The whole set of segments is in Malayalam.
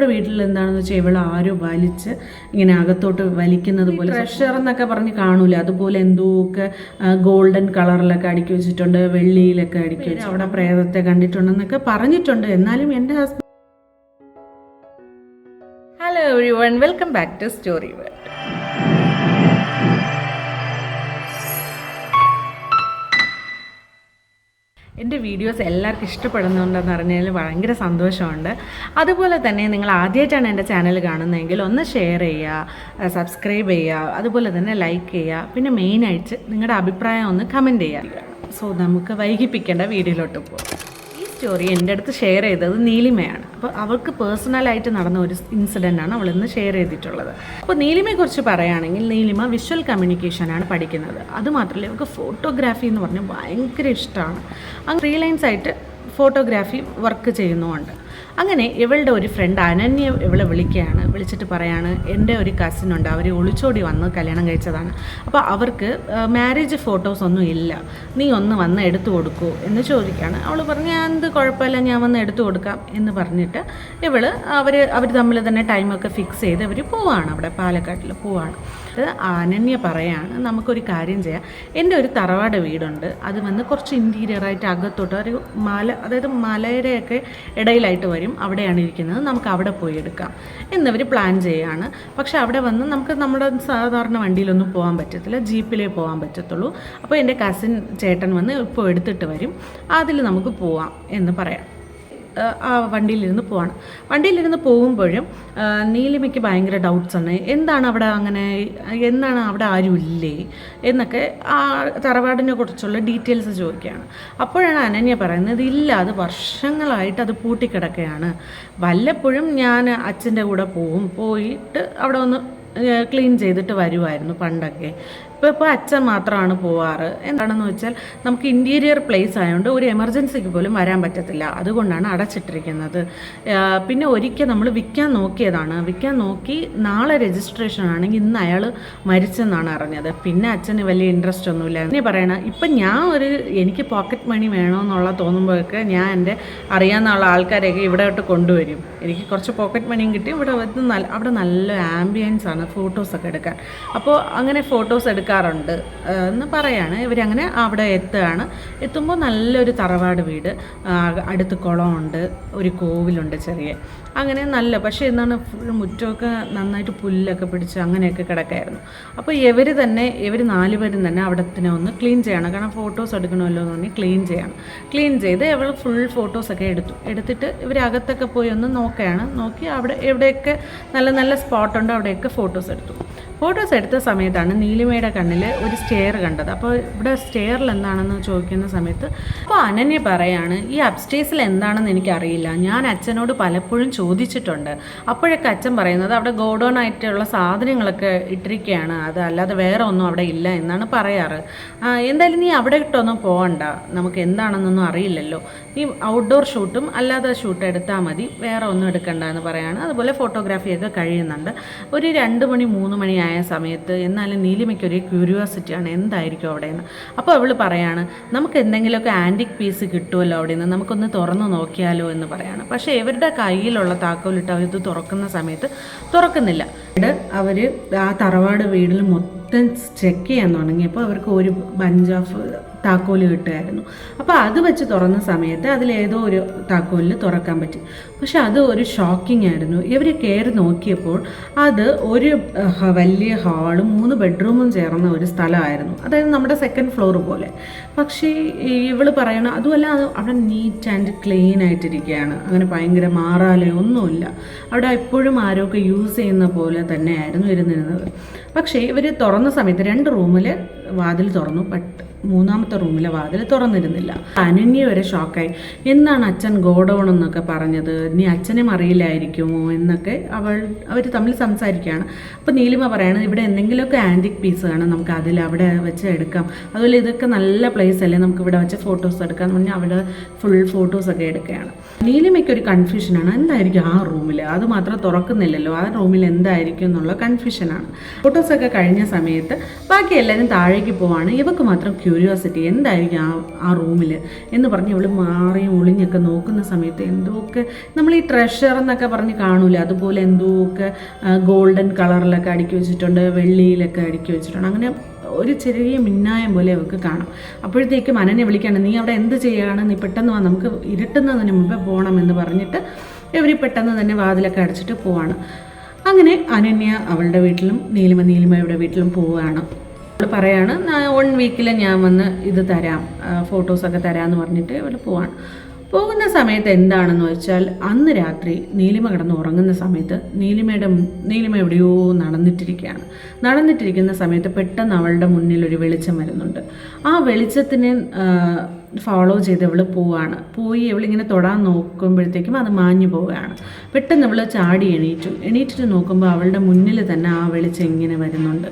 തറവാട് വീട്ടിൽ എന്താണെന്ന് വെച്ചാൽ ഇവൾ ആരോ വലിച്ച് ഇങ്ങനെ അകത്തോട്ട് വലിക്കുന്നത് പോലെ പ്രഷർ എന്നൊക്കെ പറഞ്ഞ് കാണൂല അതുപോലെ എന്തോക്കെ ഗോൾഡൻ കളറിലൊക്കെ അടുക്കി വെച്ചിട്ടുണ്ട് വെള്ളിയിലൊക്കെ അടുക്കി വെച്ച് അവിടെ പ്രേതത്തെ കണ്ടിട്ടുണ്ടെന്നൊക്കെ പറഞ്ഞിട്ടുണ്ട്. എന്നാലും എന്റെ husband hello everyone welcome back to story world എന്റെ വീഡിയോസ് എല്ലാവർക്കും ഇഷ്ടപ്പെടുന്നുണ്ടെന്ന് അറിഞ്ഞതിൽ ഭയങ്കര സന്തോഷമുണ്ട്. അതുപോലെ തന്നെ നിങ്ങൾ ആദ്യമായിട്ടാണ് എന്റെ ചാനൽ കാണുന്നതെങ്കിൽ ഒന്ന് ഷെയർ ചെയ്യുക സബ്സ്ക്രൈബ് ചെയ്യുക അതുപോലെ തന്നെ ലൈക്ക് ചെയ്യുക. പിന്നെ മെയിനായിട്ട് നിങ്ങളുടെ അഭിപ്രായം ഒന്ന് കമന്റ് ചെയ്യുക. സോ നമുക്ക് വൈകിപ്പിക്കേണ്ട വീഡിയോയിലോട്ട് പോകാം സ്റ്റോറി എന്റെ അടുത്ത് ഷെയർ ചെയ്തത് നീലിമയാണ്. അപ്പോൾ അവൾക്ക് പേഴ്സണലായിട്ട് നടന്ന ഒരു ഇൻസിഡന്റ് ആണ് അവൾ ഇന്ന് ഷെയർ ചെയ്തിട്ടുള്ളത്. അപ്പോൾ നീലിമയെക്കുറിച്ച് പറയുകയാണെങ്കിൽ നീലിമ വിഷ്വൽ കമ്മ്യൂണിക്കേഷനാണ് പഠിക്കുന്നത്. അതുമാത്രമല്ല അവൾക്ക് ഫോട്ടോഗ്രാഫി എന്ന് പറഞ്ഞാൽ ഭയങ്കര ഇഷ്ടമാണ്. അങ്ങ് ഫ്രീലൈൻസായിട്ട് ഫോട്ടോഗ്രാഫി വർക്ക് ചെയ്യുന്നുമുണ്ട്. അങ്ങനെ ഇവളുടെ ഒരു ഫ്രണ്ട് അനന്യ ഇവളെ വിളിക്കുകയാണ്. വിളിച്ചിട്ട് പറയാണ് എന്റെ ഒരു കസിൻ ഉണ്ട്. അവർ ഒളിച്ചോടി വന്ന് കല്യാണം കഴിച്ചതാണ്. അപ്പോൾ അവർക്ക് മാരേജ് ഫോട്ടോസ് ഒന്നും ഇല്ല. നീ ഒന്ന് വന്ന് എടുത്തു കൊടുക്കൂ എന്ന് ചോദിക്കുകയാണ്. അവൾ പറഞ്ഞു ഞാൻ എന്ത് കുഴപ്പമില്ല. ഞാൻ വന്ന് എടുത്തു കൊടുക്കാം എന്ന് പറഞ്ഞിട്ട് ഇവൾ അവർ അവർ തമ്മിൽ തന്നെ ടൈമൊക്കെ ഫിക്സ് ചെയ്ത് അവർ പോവാണ്. അവിടെ പാലക്കാട്ടിൽ പോവാണ്. അത് അനന്യ പറയാണ് നമുക്കൊരു കാര്യം ചെയ്യാം. എന്റെ ഒരു തറവാട് വീടുണ്ട്. അത് വന്ന് കുറച്ച് ഇന്റീരിയറായിട്ട് അകത്തോട്ട് ഒരു മല അതായത് മലയുടെയൊക്കെ ഇടയിലായിട്ട് വരും. അവിടെയാണ് ഇരിക്കുന്നത്. നമുക്ക് അവിടെ പോയി എടുക്കാം. എന്നവർ പ്ലാൻ ചെയ്യുകയാണ് പക്ഷേ അവിടെ വന്ന് നമുക്ക് നമ്മുടെ സാധാരണ വണ്ടിയിലൊന്നും പോകാൻ പറ്റത്തില്ല. ജീപ്പിലേ പോകാൻ പറ്റത്തുള്ളൂ. അപ്പോൾ എന്റെ കസിൻ ചേട്ടൻ വന്ന് ഇപ്പോൾ എടുത്തിട്ട് വരും. അതിൽ നമുക്ക് പോവാം എന്ന് പറയാം. ആ വണ്ടിയിലിരുന്ന് പോവാണ്. വണ്ടിയിലിരുന്ന് പോകുമ്പോഴും നീലിമയ്ക്ക് ഭയങ്കര ഡൗട്ട്സാണ് എന്താണ് അവിടെ അങ്ങനെ എന്താണ് അവിടെ ആരും ഇല്ലേ? എന്നൊക്കെ ആ തറവാടിനെ കുറിച്ചുള്ള ഡീറ്റെയിൽസ് ചോദിക്കുകയാണ്. അപ്പോഴാണ് അനന്യ പറയുന്നത് ഇല്ല അത് വർഷങ്ങളായിട്ട് അത് പൂട്ടിക്കിടക്കുകയാണ്. വല്ലപ്പോഴും ഞാൻ അച്ഛന്റെ കൂടെ പോവും പോയിട്ട് അവിടെ ഒന്ന് ക്ലീൻ ചെയ്തിട്ട് വരുമായിരുന്നു പണ്ടൊക്കെ. ഇപ്പോൾ ഇപ്പോൾ അച്ഛൻ മാത്രമാണ് പോവാറ്. എന്താണെന്ന് വെച്ചാൽ നമുക്ക് ഇന്റീരിയർ പ്ലേസ് ആയതുകൊണ്ട് ഒരു എമർജൻസിക്ക് പോലും വരാൻ പറ്റത്തില്ല. അതുകൊണ്ടാണ് അടച്ചിട്ടിരിക്കുന്നത്. പിന്നെ ഒരിക്കൽ നമ്മൾ വിൽക്കാൻ നോക്കിയതാണ്. വിൽക്കാൻ നോക്കി നാളെ രജിസ്ട്രേഷൻ ആണെങ്കിൽ ഇന്ന് അയാൾ മരിച്ചെന്നാണ് അറിഞ്ഞത്. പിന്നെ അച്ഛന് വലിയ ഇൻട്രസ്റ്റ് ഒന്നുമില്ല. എന്നെ പറയണ ഇപ്പം ഞാൻ ഒരു എനിക്ക് പോക്കറ്റ് മണി വേണമെന്നുള്ള തോന്നുമ്പോഴൊക്കെ ഞാൻ എന്റെ അറിയാവുന്ന ആൾക്കാരെയൊക്കെ ഇവിടെ ഇട്ട് കൊണ്ടുവരും. എനിക്ക് കുറച്ച് പോക്കറ്റ് മണിയും കിട്ടി. ഇവിടെ വന്ന് അവിടെ നല്ല ആംബിയൻസ് ആണ് ഫോട്ടോസൊക്കെ എടുക്കാൻ. അപ്പോൾ അങ്ങനെ ഫോട്ടോസ് എടുക്കാറുണ്ട് ആ, എന്ന് പറയാണ്. ഇവരങ്ങനെ അവിടെ എത്തുകയാണ്. എത്തുമ്പോൾ നല്ലൊരു തറവാട് വീട് അടുത്ത് കുളമുണ്ട് ഒരു കോവിലുണ്ട് ചെറിയ. അങ്ങനെ നല്ല പക്ഷേ എന്താണ് ഫുൾ മുറ്റമൊക്കെ നന്നായിട്ട് പുല്ലൊക്കെ പിടിച്ച് അങ്ങനെയൊക്കെ കിടക്കായിരുന്നു. അപ്പോൾ ഇവർ തന്നെ ഇവർ നാലുപേരും തന്നെ അവിടത്തിനെ ഒന്ന് ക്ലീൻ ചെയ്യണം. കാരണം ഫോട്ടോസ് എടുക്കണമല്ലോ എന്ന് പറഞ്ഞ് ക്ലീൻ ചെയ്യണം. ക്ലീൻ ചെയ്ത് ഇവൾ ഫുൾ ഫോട്ടോസൊക്കെ എടുത്തു. എടുത്തിട്ട് ഇവരകത്തൊക്കെ പോയി ഒന്ന് നോക്കുകയാണ്. നോക്കി അവിടെ എവിടെയൊക്കെ നല്ല നല്ല സ്പോട്ടുണ്ട് അവിടെയൊക്കെ ഫോട്ടോസ് എടുത്തു. ഫോട്ടോസ് എടുത്ത സമയത്താണ് നീലിമയുടെ കണ്ണിൽ ഒരു സ്റ്റെയർ കണ്ടത്. അപ്പോൾ ഇവിടെ സ്റ്റെയറിൽ എന്താണെന്ന് ചോദിക്കുന്ന സമയത്ത് അപ്പോൾ അനന്യ പറയാണ് ഈ അപ്സ്റ്റേഴ്സിൽ എന്താണെന്ന് എനിക്കറിയില്ല. ഞാൻ അച്ഛനോട് പലപ്പോഴും ചോദിച്ചിട്ടുണ്ട്. അപ്പോഴൊക്കെ അച്ഛൻ പറയുന്നത് അവിടെ ഗോഡൗൺ ആയിട്ടുള്ള സാധനങ്ങളൊക്കെ ഇട്ടിരിക്കുകയാണ്. അത് അല്ലാതെ വേറെ ഒന്നും അവിടെ ഇല്ല എന്നാണ് പറയാറ്. എന്തായാലും നീ അവിടെ ഇട്ടൊന്നും പോകണ്ട നമുക്ക് എന്താണെന്നൊന്നും അറിയില്ലല്ലോ. നീ ഔട്ട്ഡോർ ഷൂട്ടും അല്ലാതെ ഷൂട്ട് എടുത്താൽ മതി. വേറെ ഒന്നും എടുക്കണ്ട എന്ന് പറയാണ്. അതുപോലെ ഫോട്ടോഗ്രാഫിയൊക്കെ കഴിയുന്നുണ്ട്. ഒരു രണ്ട് മണി മൂന്ന് മണിയായ സമയത്ത് എന്നാലും നീലിമയ്ക്ക് ഒരു ക്യൂരിയോസിറ്റിയാണ് എന്തായിരിക്കും അവിടെ നിന്ന് അപ്പോൾ അവൾ പറയാണ് നമുക്ക് എന്തെങ്കിലുമൊക്കെ ആന്റിക് പീസ് കിട്ടുമല്ലോ അവിടെ നിന്ന് നമുക്കൊന്ന് തുറന്നു നോക്കിയാലോ എന്ന് പറയാണ്. പക്ഷേ ഇവരുടെ കയ്യിലുള്ള താക്കോലിട്ട് അവർ ഇത് തുറക്കുന്ന സമയത്ത് തുറക്കുന്നില്ല. അവർ ആ തറവാട് വീടിൽ മൊത്തം ചെക്ക് ചെയ്യാൻ തുടങ്ങിയപ്പോൾ അവർക്ക് ഒരു ബഞ്ച് ഓഫ് താക്കോൽ കിട്ടുമായിരുന്നു അപ്പോൾ അത് വെച്ച് തുറന്ന സമയത്ത് അതിലേതോ ഒരു താക്കോലിൽ തുറക്കാൻ പറ്റി. പക്ഷെ അത് ഒരു ഷോക്കിംഗ് ആയിരുന്നു. ഇവർ കയറി നോക്കിയപ്പോൾ അത് ഒരു വലിയ ഹാളും മൂന്ന് ബെഡ്റൂമും ചേർന്ന ഒരു സ്ഥലമായിരുന്നു. അതായത് നമ്മുടെ സെക്കൻഡ് ഫ്ലോർ പോലെ. പക്ഷേ ഇവൾ പറയണ അതുമല്ല അത് അവിടെ നീറ്റ് ആൻഡ് ക്ലീൻ ആയിട്ടിരിക്കുകയാണ്. അങ്ങനെ ഭയങ്കര മാറാലേ ഒന്നുമില്ല അവിടെ എപ്പോഴും ആരൊക്കെ യൂസ് ചെയ്യുന്ന പോലെ തന്നെയായിരുന്നു ഇരുന്നിരുന്നത്. പക്ഷേ ഇവർ തുറന്ന സമയത്ത് രണ്ട് റൂമിൽ വാതിൽ തുറന്നു. ബട്ട് മൂന്നാമത്തെ റൂമിലെ വാതിൽ തുറന്നിരുന്നില്ല. അനന്യ വരെ ഷോക്കായി. എന്നാണ് അച്ഛൻ ഗോഡൗൺ എന്നൊക്കെ പറഞ്ഞത്? ഇനി അച്ഛനും അറിയില്ലായിരിക്കുമോ? എന്നൊക്കെ അവൾ അവർ തമ്മിൽ സംസാരിക്കുകയാണ്. അപ്പോൾ നീലിമ പറയണത് ഇവിടെ എന്തെങ്കിലുമൊക്കെ ആന്റിക് പീസ് കാണാം നമുക്ക് അതിൽ അവിടെ വെച്ച് എടുക്കാം. അതുപോലെ ഇതൊക്കെ നല്ല പ്ലേസ് അല്ലേ? നമുക്ക് ഇവിടെ വെച്ച് ഫോട്ടോസ് എടുക്കാം. പറഞ്ഞാൽ അവിടെ ഫുൾ ഫോട്ടോസൊക്കെ എടുക്കുകയാണ്. നീലിമയ്ക്ക് ഒരു കൺഫ്യൂഷനാണ് എന്തായിരിക്കും ആ റൂമിൽ അത് മാത്രം തുറക്കുന്നില്ലല്ലോ. ആ റൂമിൽ എന്തായിരിക്കും? എന്നുള്ള കൺഫ്യൂഷനാണ് ഫോട്ടോസൊക്കെ കഴിഞ്ഞ സമയത്ത് ബാക്കി എല്ലാവരും താഴേക്ക് പോവാണ്. ഇവക്ക് മാത്രം ക്യൂരിയോസിറ്റി എന്തായിരിക്കും ആ ആ റൂമിൽ എന്ന് പറഞ്ഞ് ഇവൾ മാറിയും ഒളിഞ്ഞൊക്കെ നോക്കുന്ന സമയത്ത് എന്തൊക്കെ നമ്മൾ ഈ ട്രഷർ എന്നൊക്കെ പറഞ്ഞ് കാണൂല? അതുപോലെ എന്തൊക്കെ ഗോൾഡൻ കളറിലൊക്കെ അടുക്കി വെച്ചിട്ടുണ്ട് വെള്ളിയിലൊക്കെ അടുക്കി വെച്ചിട്ടുണ്ട്. അങ്ങനെ ഒരു ചെറിയ മിന്നായം പോലെ അവൾക്ക് കാണാം. അപ്പോഴത്തേക്കും അനനെ വിളിക്കാണ് നീ അവിടെ എന്ത് ചെയ്യാണ്? നീ പെട്ടെന്ന് വാ നമുക്ക് ഇരുട്ടുന്നതിന് മുമ്പേ പോകണമെന്ന് പറഞ്ഞിട്ട് ഇവർ പെട്ടെന്ന് തന്നെ വാതിലൊക്കെ അടച്ചിട്ട് പോവാണ്. അങ്ങനെ അനന്യ അവളുടെ വീട്ടിലും നീലിമ നീലിമയുടെ വീട്ടിലും പോവുകയാണ് പറയാണ് വൺ വീക്കിൽ ഞാൻ വന്ന് ഇത് തരാം ഫോട്ടോസൊക്കെ തരാമെന്ന് പറഞ്ഞിട്ട് അവൾ പോവാണ്. പോകുന്ന സമയത്ത് എന്താണെന്ന് വെച്ചാൽ അന്ന് രാത്രി നീലിമ കിടന്ന് ഉറങ്ങുന്ന സമയത്ത് നീലിമയുടെ നീലിമ എവിടെയോ നടന്നിട്ടിരിക്കുകയാണ് നടന്നിട്ടിരിക്കുന്ന സമയത്ത് പെട്ടെന്ന് അവളുടെ മുന്നിൽ ഒരു വെളിച്ചം വരുന്നുണ്ട്. ആ വെളിച്ചത്തിനെ ഫോളോ ചെയ്ത് ഇവൾ പോവാണ്. പോയി ഇവളിങ്ങനെ തൊടാൻ നോക്കുമ്പോഴത്തേക്കും അത് മാഞ്ഞു പോവുകയാണ്. പെട്ടെന്ന് ഇവൾ ചാടി എണീറ്റു. എണീറ്റിട്ട് നോക്കുമ്പോൾ അവളുടെ മുന്നിൽ തന്നെ ആ വെളിച്ചം ഇങ്ങനെ വരുന്നുണ്ട്.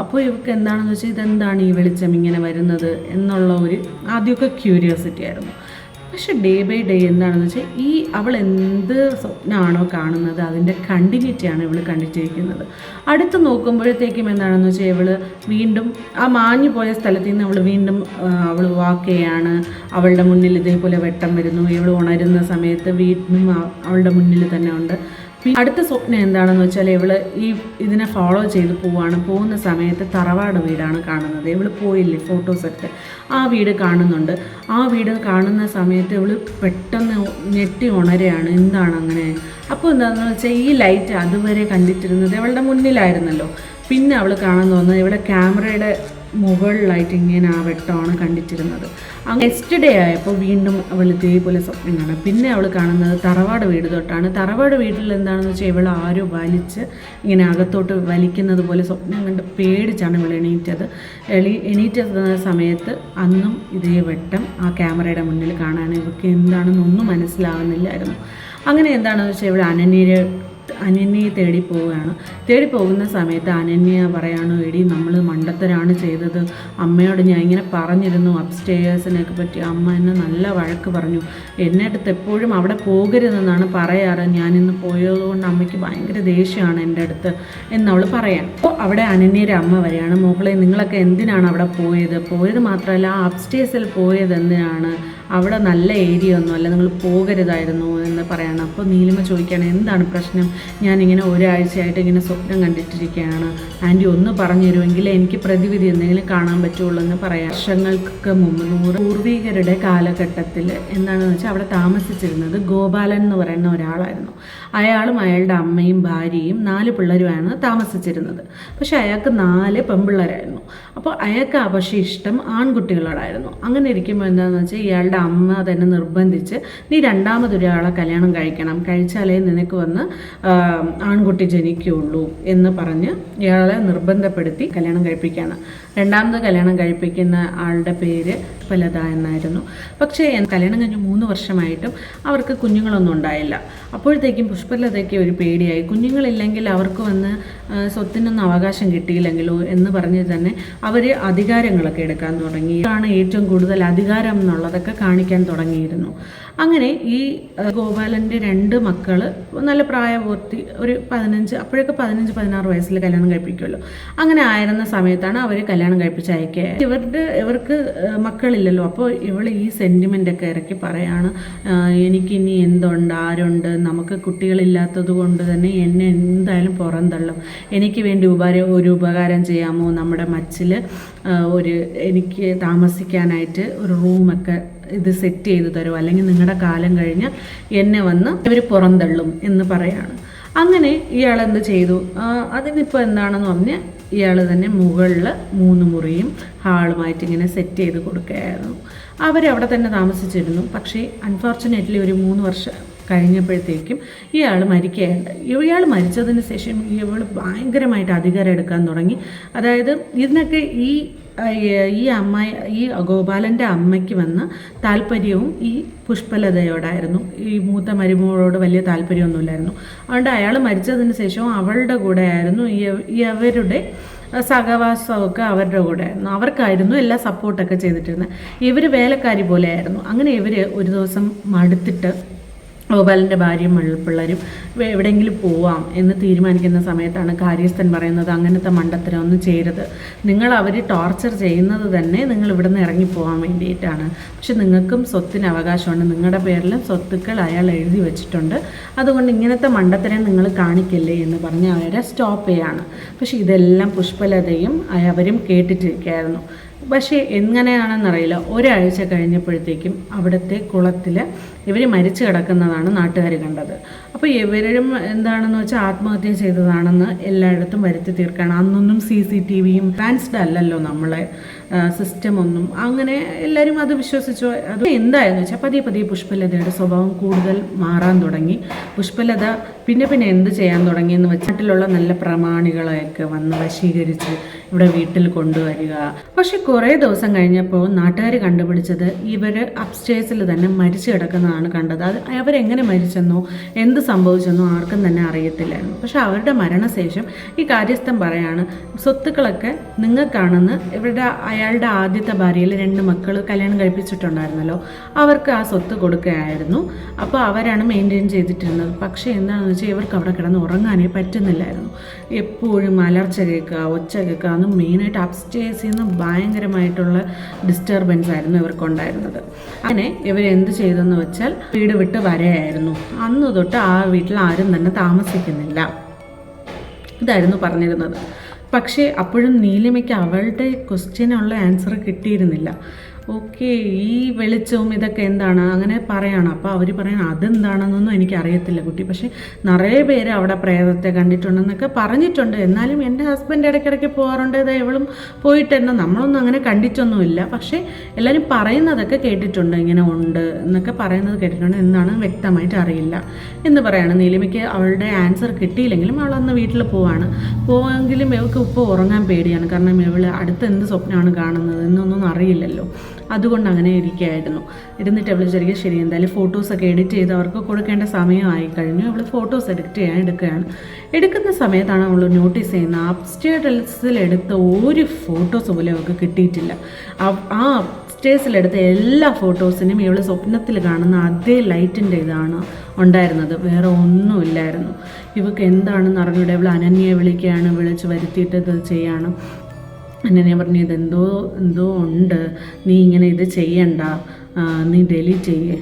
അപ്പോൾ ഇവർക്ക് എന്താണെന്ന് വെച്ചാൽ ഇതെന്താണ് ഈ വെളിച്ചം ഇങ്ങനെ വരുന്നത് എന്നുള്ള ഒരു ആദ്യമൊക്കെ ക്യൂരിയോസിറ്റി ആയിരുന്നു. പക്ഷെ ഡേ ബൈ ഡേ എന്താണെന്ന് വെച്ചാൽ ഈ അവൾ എന്ത് സ്വപ്നമാണോ കാണുന്നത് അതിന്റെ കണ്ടിന്യൂറ്റിയാണ് ഇവൾ കണ്ടിട്ടിരിക്കുന്നത്. അടുത്ത് നോക്കുമ്പോഴത്തേക്കും എന്താണെന്ന് വെച്ചാൽ ഇവൾ വീണ്ടും ആ മാഞ്ഞു പോയ സ്ഥലത്ത് നിന്ന് അവൾ വീണ്ടും അവൾ വാക്ക് ചെയ്യാണ്. അവളുടെ മുന്നിൽ ഇതേപോലെ വെട്ടം വരുന്നു. ഇവൾ ഉണരുന്ന സമയത്ത് വീണ്ടും അവളുടെ മുന്നിൽ തന്നെ ഉണ്ട്. അടുത്ത സ്വപ്നം എന്താണെന്ന് വെച്ചാൽ ഇവൾ ഈ ഇതിനെ ഫോളോ ചെയ്ത് പോവാണ്. പോകുന്ന സമയത്ത് തറവാട് വീടാണ് കാണുന്നത്. ഇവൾ പോയില്ലേ ഫോട്ടോസ് എടുത്ത് ആ വീട് കാണുന്നുണ്ട്. ആ വീട് കാണുന്ന സമയത്ത് ഇവൾ പെട്ടെന്ന് ഞെട്ടി ഉണരെയാണ് എന്താണ് അങ്ങനെ? അപ്പോൾ എന്താണെന്ന് വെച്ചാൽ ഈ ലൈറ്റ് അതുവരെ കണ്ടിട്ടിരുന്നത് ഇവളുടെ മുന്നിലായിരുന്നല്ലോ. പിന്നെ അവൾ കാണാൻ തോന്നുന്നത് ഇവിടെ ക്യാമറയുടെ മുകളിലായിട്ട് ഇങ്ങനെ ആ വെട്ടമാണ് കണ്ടിട്ടിരുന്നത്. നെക്സ്റ്റ് ഡേ ആയപ്പോൾ വീണ്ടും അവൾ ഇതേപോലെ സ്വപ്നം കാണാം. പിന്നെ അവൾ കാണുന്നത് തറവാട് വീട് തൊട്ടാണ്. തറവാട് വീട്ടിൽ എന്താണെന്ന് വെച്ചാൽ ഇവൾ ആരോ വലിച്ച് ഇങ്ങനെ അകത്തോട്ട് വലിക്കുന്നത് പോലെ സ്വപ്നം കണ്ട് പേടിച്ചാണ് ഇവൾ എണീറ്റത്. എളി എണീറ്റ സമയത്ത് അന്നും ഇതേ വെട്ടം ആ ക്യാമറയുടെ മുന്നിൽ കാണാൻ ഇവർക്ക് എന്താണെന്നൊന്നും മനസ്സിലാവുന്നില്ലായിരുന്നു. അങ്ങനെ എന്താണെന്ന് വെച്ചാൽ ഇവിടെ അനന്യരെ അനന്യയെ തേടി പോവുകയാണ്. തേടി പോകുന്ന സമയത്ത് അനന്യ പറയാണ് എടി നമ്മൾ മണ്ടത്തരാണ് ചെയ്തത്. അമ്മയോട് ഞാൻ ഇങ്ങനെ പറഞ്ഞിരുന്നു അപ്സ്റ്റേഴ്സിനൊക്കെ പറ്റി. അമ്മ എന്നെ നല്ല വഴക്ക് പറഞ്ഞു. എന്നെ അടുത്ത് എപ്പോഴും അവിടെ പോകരുതെന്നാണ് പറയാറ്. ഞാനിന്ന് പോയതുകൊണ്ട് അമ്മയ്ക്ക് ഭയങ്കര ദേഷ്യമാണ് എന്റെ അടുത്ത് എന്നവൾ പറയാം. അപ്പോൾ അവിടെ അനന്യയുടെ അമ്മ വരെയാണ് മോളെ നിങ്ങളൊക്കെ എന്തിനാണ് അവിടെ പോയത്? പോയത് മാത്രമല്ല ആ അപ്സ്റ്റേഴ്സിൽ പോയത് എന്തിനാണ്? അവിടെ നല്ല ഏരിയ ഒന്നുമല്ല നിങ്ങൾ പോകരുതായിരുന്നു എന്ന് പറയാണ്. അപ്പോൾ നീലിമ ചോദിക്കുകയാണ് എന്താണ് പ്രശ്നം? ഞാനിങ്ങനെ ഒരാഴ്ചയായിട്ട് ഇങ്ങനെ സ്വപ്നം കണ്ടിട്ടിരിക്കുകയാണ്. ആന്റി ഒന്ന് പറഞ്ഞു തരുമെങ്കിൽ എനിക്ക് പ്രതിവിധി എന്തെങ്കിലും കാണാൻ പറ്റുള്ളൂ എന്ന് പറയാം. വർഷങ്ങൾക്ക് മുമ്പ് നൂറ് പൂർവികരുടെ കാലഘട്ടത്തിൽ എന്താണെന്ന് വെച്ചാൽ അവിടെ താമസിച്ചിരുന്നത് ഗോപാലൻ എന്ന് പറയുന്ന ഒരാളായിരുന്നു. അയാളും അയാളുടെ അമ്മയും ഭാര്യയും നാല് പിള്ളേരുമാണ് താമസിച്ചിരുന്നത്. പക്ഷേ അയാൾക്ക് നാല് പെൺപിള്ളേരായിരുന്നു. അപ്പോൾ അയാൾക്ക് ആ പക്ഷേ ഇഷ്ടം ആൺകുട്ടികളോടായിരുന്നു അങ്ങനെ ഇരിക്കുമ്പോൾ എന്താണെന്ന് വെച്ചാൽ ഇയാളുടെ അമ്മ തന്നെ നിർബന്ധിച്ച് നീ രണ്ടാമതൊരാളെ കല്യാണം കഴിക്കണം. കഴിച്ചാലേ നിനക്ക് വന്ന് ആൺകുട്ടി ജനിക്കുകയുള്ളൂ എന്ന് പറഞ്ഞ് ഇയാളെ നിർബന്ധപ്പെടുത്തി കല്യാണം കഴിപ്പിക്കുകയാണ്. രണ്ടാമത് കല്യാണം കഴിപ്പിക്കുന്ന ആളുടെ പേര് പുഷ്പലത എന്നായിരുന്നു. പക്ഷേ കല്യാണം കഴിഞ്ഞ് മൂന്ന് വർഷമായിട്ടും അവർക്ക് കുഞ്ഞുങ്ങളൊന്നും ഉണ്ടായില്ല. അപ്പോഴത്തേക്കും പുഷ്പലതയ്ക്ക് ഒരു പേടിയായി. കുഞ്ഞുങ്ങളില്ലെങ്കിൽ അവർക്ക് വന്ന് സ്വത്തിനൊന്നും അവകാശം കിട്ടിയില്ലെങ്കിലോ എന്ന് പറഞ്ഞ് തന്നെ അവർ അധികാരങ്ങളൊക്കെ എടുക്കാൻ തുടങ്ങി. ആണ് ഏറ്റവും കൂടുതൽ അധികാരം എന്നുള്ളതൊക്കെ കാണിക്കാൻ തുടങ്ങിയിരുന്നു. അങ്ങനെ ഈ ഗോപാലന്റെ രണ്ട് മക്കൾ നല്ല പ്രായപൂർത്തി ഒരു പതിനഞ്ച് അപ്പോഴൊക്കെ പതിനഞ്ച് പതിനാറ് വയസ്സിൽ കല്യാണം കഴിപ്പിക്കുമല്ലോ അങ്ങനെ ആയിരുന്ന സമയത്താണ് അവർ കല്യാണം കഴിപ്പിച്ച് അയക്കുക ഇവരുടെ ഇവർക്ക് ആ, മക്കളില്ലല്ലോ അപ്പോൾ ഇവൾ ഈ സെന്റിമെന്റൊക്കെ ഇറക്കി പറയാണ് എനിക്കിനി എന്തുണ്ട്? ആരുണ്ട്? നമുക്ക് കുട്ടികളില്ലാത്തത് കൊണ്ട് തന്നെ എന്നെ എന്തായാലും പുറന്തള്ളും എനിക്ക് വേണ്ടി ഉപകാരം ഒരു ഉപകാരം ചെയ്യാമോ? നമ്മുടെ മച്ചിൽ ഒരു എനിക്ക് താമസിക്കാനായിട്ട് ഒരു റൂമൊക്കെ ഇത് സെറ്റ് ചെയ്ത് തരുമോ അല്ലെങ്കിൽ നിങ്ങളുടെ കാലം കഴിഞ്ഞ് എന്നെ വന്ന് ഇവർ പുറന്തള്ളും എന്ന് പറയാണ്. അങ്ങനെ ഇയാൾ എന്ത് ചെയ്തു? അതിനിപ്പോൾ എന്താണെന്ന് പറഞ്ഞ് ഇയാൾ തന്നെ മുകളിൽ മൂന്ന് മുറിയും ഹാളുമായിട്ട് ഇങ്ങനെ സെറ്റ് ചെയ്ത് കൊടുക്കുകയായിരുന്നു. അവരവിടെ തന്നെ താമസിച്ചിരുന്നു. പക്ഷേ അൺഫോർച്ചുനേറ്റ്ലി ഒരു മൂന്ന് വർഷം കഴിഞ്ഞപ്പോഴത്തേക്കും ഇയാൾ മരിക്കുകയുണ്ട് ഇയാൾ മരിച്ചതിന് ശേഷം ഇവൾ ഭയങ്കരമായിട്ട് അധികാരം എടുക്കാൻ തുടങ്ങി. അതായത് ഇതിനൊക്കെ ഈ ഈ അമ്മ ഈ ഗോപാലന്റെ അമ്മയ്ക്ക് വന്ന താല്പര്യവും ഈ പുഷ്പലതയോടായിരുന്നു. ഈ മൂത്ത മരുമകളോട് വലിയ താല്പര്യമൊന്നുമില്ലായിരുന്നു. അതുകൊണ്ട് അയാൾ മരിച്ചതിന് ശേഷവും അവളുടെ കൂടെ ആയിരുന്നു അവരുടെ സഹവാസമൊക്കെ അവരുടെ കൂടെ ആയിരുന്നു അവർക്കായിരുന്നു എല്ലാ സപ്പോർട്ടൊക്കെ ചെയ്തിട്ടിരുന്നത്. ഇവർ വേലക്കാരി പോലെയായിരുന്നു. അങ്ങനെ ഇവർ ഒരു ദിവസം മടുത്തിട്ട് ഗോപാലന്റെ ഭാര്യയും പിള്ളേരും എവിടെയെങ്കിലും പോവാം എന്ന് തീരുമാനിക്കുന്ന സമയത്താണ് കാര്യസ്ഥൻ പറയുന്നത് അങ്ങനത്തെ മണ്ടത്തരം ഒന്നും ചെയ്യരുത്. നിങ്ങൾ അവർ ടോർച്ചർ ചെയ്യുന്നത് തന്നെ നിങ്ങൾ ഇവിടെ നിന്ന് ഇറങ്ങിപ്പോകാൻ വേണ്ടിയിട്ടാണ്. പക്ഷെ നിങ്ങൾക്കും സ്വത്തിന് അവകാശമുണ്ട്. നിങ്ങളുടെ പേരിലും സ്വത്തുക്കൾ അയാൾ എഴുതി വെച്ചിട്ടുണ്ട്. അതുകൊണ്ട് ഇങ്ങനത്തെ മണ്ടത്തരം നിങ്ങൾ കാണിക്കല്ലേ എന്ന് പറഞ്ഞ് അവരെ സ്റ്റോപ്പ് ചെയ്യാണ്. പക്ഷെ ഇതെല്ലാം പുഷ്പലതയും അവരും കേട്ടിട്ടിരിക്കുകയായിരുന്നു. പക്ഷേ എങ്ങനെയാണെന്നറിയില്ല ഒരാഴ്ച കഴിഞ്ഞപ്പോഴത്തേക്കും അവിടുത്തെ കുളത്തിൽ ഇവർ മരിച്ചു കിടക്കുന്നതാണ് നാട്ടുകാർ കണ്ടത്. അപ്പോൾ ഇവരും എന്താണെന്ന് വെച്ചാൽ ആത്മഹത്യ ചെയ്തതാണെന്ന് എല്ലായിടത്തും വരുത്തി തീർക്കുകയാണ് അന്നൊന്നും സി സി ടി വിയും ട്രാൻസ്ഡ് അല്ലല്ലോ നമ്മളെ സിസ്റ്റം ഒന്നും അങ്ങനെ എല്ലാവരും അത് വിശ്വസിച്ചു. അത് എന്തായെന്ന് വെച്ചാൽ പതിയെ പതിയെ പുഷ്പലതയുടെ സ്വഭാവം കൂടുതൽ മാറാൻ തുടങ്ങി. പുഷ്പലത പിന്നെ പിന്നെ എന്ത് ചെയ്യാൻ തുടങ്ങിയെന്ന് വെച്ചാൽ നാട്ടിലുള്ള നല്ല പ്രമാണികളെയൊക്കെ വന്ന് വശീകരിച്ച് ഇവിടെ വീട്ടിൽ കൊണ്ടുവരിക. പക്ഷെ കുറേ ദിവസം കഴിഞ്ഞപ്പോൾ നാട്ടുകാർ കണ്ടുപിടിച്ചത് ഇവർ അപ്സ്റ്റേഴ്സിൽ തന്നെ മരിച്ചു കിടക്കുന്നതാണ് കണ്ടത്. അത് അവരെങ്ങനെ മരിച്ചെന്നോ എന്ത് സംഭവിച്ചെന്നോ ആർക്കും തന്നെ അറിയത്തില്ലായിരുന്നു. പക്ഷെ അവരുടെ മരണശേഷം ഈ കാര്യസ്ഥൻ പറയാണ് സ്വത്തുക്കളൊക്കെ നിങ്ങൾക്കാണെന്ന് ഇവരുടെ അയാളുടെ ആദ്യത്തെ ഭാര്യയിൽ രണ്ട് മക്കൾ കല്യാണം കഴിപ്പിച്ചിട്ടുണ്ടായിരുന്നല്ലോ. അവർക്ക് ആ സ്വത്ത് കൊടുക്കുകയായിരുന്നു. അപ്പോൾ അവരാണ് മെയിന്റെയിൻ ചെയ്തിട്ടിരുന്നത്. പക്ഷേ എന്താണെന്ന് വെച്ചാൽ ഇവർക്ക് അവിടെ കിടന്ന് ഉറങ്ങാനേ പറ്റുന്നില്ലായിരുന്നു. എപ്പോഴും അലർച്ച കേൾക്കുക ഒച്ച കേൾക്കുക അതും മെയിനായിട്ട് അപ്സ്റ്റേഴ്സിൽ നിന്ന് ഭയങ്കരമായിട്ടുള്ള ഡിസ്റ്റർബൻസ് ആയിരുന്നു ഇവർക്കുണ്ടായിരുന്നത്. അങ്ങനെ ഇവർ എന്ത് ചെയ്തെന്ന് വെച്ചാൽ വീട് വിട്ട് വരെയായിരുന്നു. അന്ന് തൊട്ട് ആ വീട്ടിൽ ആരും തന്നെ താമസിക്കുന്നില്ല. ഇതായിരുന്നു പറഞ്ഞിരുന്നത്. പക്ഷേ അപ്പോഴും നീലിമയ്ക്ക് അവളുടെ ക്വസ്റ്റ്യനുള്ള ആൻസർ കിട്ടിയിരുന്നില്ല. ഓക്കെ ഈ വെളിച്ചവും ഇതൊക്കെ എന്താണ്? അങ്ങനെ പറയാണ്. അപ്പോൾ അവർ പറയണം അതെന്താണെന്നൊന്നും എനിക്കറിയത്തില്ല കുട്ടി. പക്ഷേ നിറയെ പേര് അവിടെ പ്രേതത്തെ കണ്ടിട്ടുണ്ടെന്നൊക്കെ പറഞ്ഞിട്ടുണ്ട്. എന്നാലും എന്റെ ഹസ്ബൻഡ് ഇടയ്ക്കിടയ്ക്ക് പോകാറുണ്ട്. ഇത് ഇവളും പോയിട്ടുണ്ട്. നമ്മളൊന്നും അങ്ങനെ കണ്ടിട്ടൊന്നുമില്ല. പക്ഷേ എല്ലാവരും പറയുന്നതൊക്കെ കേട്ടിട്ടുണ്ട്. ഇങ്ങനെ ഉണ്ട് എന്നൊക്കെ പറയുന്നത് കേട്ടിട്ടുണ്ട്. എന്താണ് വ്യക്തമായിട്ട് അറിയില്ല എന്ന് പറയാണ്. നീലിമയ്ക്ക് അവളുടെ ആൻസർ കിട്ടിയില്ലെങ്കിലും അവൾ അന്ന് വീട്ടിൽ പോവാണ്. പോവെങ്കിലും ഇവൾക്ക് ഉപ്പ് ഉറങ്ങാൻ പേടിയാണ്. കാരണം ഇവൾ അടുത്ത് എന്ത് സ്വപ്നമാണ് കാണുന്നത് എന്നൊന്നും അറിയില്ലല്ലോ. അതുകൊണ്ട് അങ്ങനെ ഇരിക്കുകയായിരുന്നു. ഇരുന്നിട്ട് അവൾ ചെറിയ ശരി എന്തായാലും ഫോട്ടോസൊക്കെ എഡിറ്റ് ചെയ്ത് അവർക്ക് കൊടുക്കേണ്ട സമയമായി കഴിഞ്ഞു അവൾ ഫോട്ടോസ് എഡിറ്റ് ചെയ്യാൻ എടുക്കുകയാണ്. എടുക്കുന്ന സമയത്താണ് അവൾ നോട്ടീസ് ചെയ്യുന്നത് അപ്സ്റ്റേഴ്സിൽ എടുത്ത ഒരു ഫോട്ടോസ് പോലും അവൾക്ക് കിട്ടിയിട്ടില്ല. ആ- അപ്സ്റ്റേഴ്സിലെടുത്ത എല്ലാ ഫോട്ടോസിനും ഇവൾ സ്വപ്നത്തിൽ കാണുന്ന അതേ ലൈറ്റിന്റെ ഇതാണ് ഉണ്ടായിരുന്നത്. വേറെ ഒന്നുമില്ലായിരുന്നു ഇവൾക്ക് എന്താണെന്ന് അറിഞ്ഞൂടെ? ഇവൾ അനന്യയെ വിളിക്കുകയാണ് വിളിച്ച് വരുത്തിയിട്ട് ഇത് ചെയ്യാണ്. അനന്യ പറഞ്ഞു ഇതെന്തോ എന്തോ ഉണ്ട്. നീ ഇങ്ങനെ ഇത് ചെയ്യണ്ട. നീ ഡെലീറ്റ് ചെയ്യേ.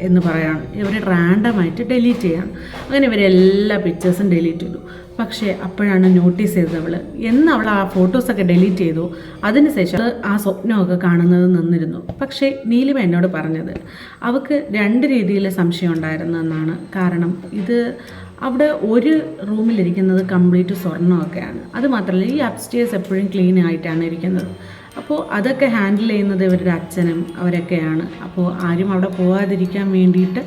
എന്ന് പറയാണ്. ഇവർ റാൻഡമായിട്ട് ഡെലീറ്റ് ചെയ്യാണ് അങ്ങനെ ഇവർ എല്ലാ പിക്ചേഴ്സും ഡെലീറ്റ് ചെയ്തു. പക്ഷേ അപ്പോഴാണ് നോട്ടീസ് ചെയ്തത് അവൾ എന്ന് അവൾ ആ ഫോട്ടോസൊക്കെ ഡെലീറ്റ് ചെയ്തു. അതിനുശേഷം ആ സ്വപ്നമൊക്കെ കാണുന്നത് നിന്നിരുന്നു. പക്ഷേ നീലിമ എന്നോട് പറഞ്ഞത് അവൾക്ക് രണ്ട് രീതിയിൽ സംശയം ഉണ്ടായിരുന്നു എന്നാണ്. കാരണം ഇത് അവിടെ ഒരു റൂമിലിരിക്കുന്നത് കംപ്ലീറ്റ് സ്വർണമൊക്കെയാണ്. അത് മാത്രമല്ല ഈ അപ്സ്റ്റേഴ്സ് എപ്പോഴും ക്ലീൻ ആയിട്ടാണ് ഇരിക്കുന്നത്. അപ്പോൾ അതൊക്കെ ഹാൻഡിൽ ചെയ്യുന്നത് ഇവരുടെ അച്ഛനും അവരൊക്കെയാണ്. അപ്പോൾ ആരും അവിടെ പോകാതിരിക്കാൻ വേണ്ടിയിട്ട്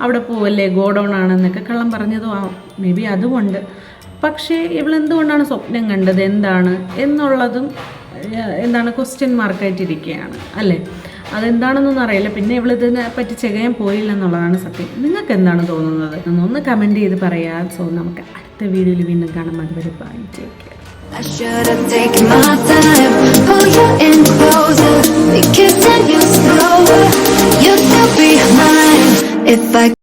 അവിടെ പോവല്ലേ ഗോഡൗൺ ആണെന്നൊക്കെ കള്ളം പറഞ്ഞതും? ആ മേ ബി അതുകൊണ്ട്. പക്ഷേ ഇവളെന്തുകൊണ്ടാണ് സ്വപ്നം കണ്ടത്? എന്താണ്? എന്നുള്ളതും എന്താണ് ക്വസ്റ്റ്യൻ മാർക്കായിട്ടിരിക്കുകയാണ് അല്ലേ? അതെന്താണെന്നൊന്നും അറിയില്ല. പിന്നെ ഇവൾ ഇതിനെ പറ്റി ചെയ്യാൻ പോയില്ല എന്നുള്ളതാണ് സത്യം. നിങ്ങൾക്ക് എന്താണ് തോന്നുന്നത്? ഒന്ന് കമന്റ് ചെയ്ത് പറയാം. സോ നമുക്ക് അടുത്ത വീഡിയോയിൽ വീണ്ടും കാണാൻ അതുവരെ bye take I should have taken my time, pull you in closer, be kissing you slower. You could be mine. If I.